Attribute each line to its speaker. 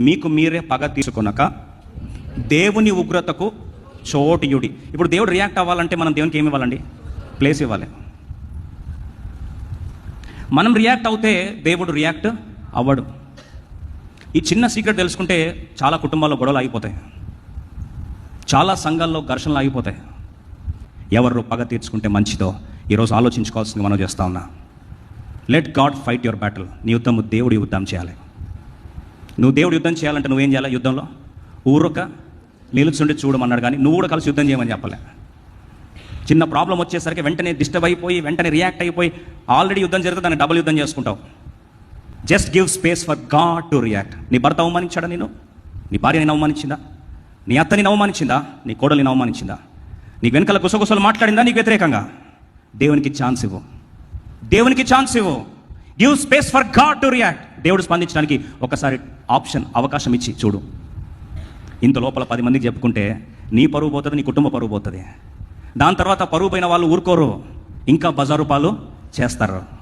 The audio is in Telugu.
Speaker 1: మీకు మీరే పగ తీసుకొనక దేవుని ఉగ్రతకు చోటియుడి. ఇప్పుడు దేవుడు రియాక్ట్ అవ్వాలంటే మనం దేవునికి ఏమి ఇవ్వాలండి? ప్లేస్ ఇవ్వాలి. మనం రియాక్ట్ అవుతే దేవుడు రియాక్ట్ అవ్వడు. ఈ చిన్న సీక్రెట్ తెలుసుకుంటే చాలా కుటుంబాల్లో గొడవలు ఆగిపోతాయి. చాలా సంఘాల్లో ఘర్షణలు ఆగిపోతాయి. ఎవరు పగ తీర్చుకుంటే మంచిదో ఈరోజు ఆలోచించుకోవాల్సింది మనం చేస్తా ఉన్నా. Let God fight your battle నీ యుద్ధము దేవుడి యుద్ధం చేయాలి. నువ్వు దేవుడు యుద్ధం చేయాలంటే నువ్వేం చేయాలి యుద్ధంలో? ఊరొక నిలుచుండి చూడమన్నాడు కానీ నువ్వు కూడా కలిసి యుద్ధం చేయమని చెప్పలే. చిన్న ప్రాబ్లం వచ్చేసరికి వెంటనే డిస్టర్బ్ అయిపోయి వెంటనే రియాక్ట్ అయిపోయి ఆల్రెడీ యుద్ధం జరిగితే దాన్ని డబుల్ యుద్ధం చేసుకుంటావు. Just give space for God to react నీ భర్త అవమానించాడా నేను నీ భార్య నేను అవమానించిందా? నీ అత్త అవమానించిందా? నీ కోడలిని అవమానించిందా? నీ వెనకాల గుసగుసలు మాట్లాడిందా నీకు వ్యతిరేకంగా? దేవునికి ఛాన్స్ ఇవ్వు. దేవునికి ఛాన్స్ ఇవ్వు. Give space for God to react దేవుడు స్పందించడానికి ఒకసారి ఆప్షన్ అవకాశం ఇచ్చి చూడు. ఇంత లోపల పది మందికి చెప్పుకుంటే నీ పరువు పోతుంది నీ కుటుంబ పరువు పోతుంది. దాని తర్వాత పరువు పోయిన వాళ్ళు ఊరుకోరు. ఇంకా బజారు పాలు చేస్తారు.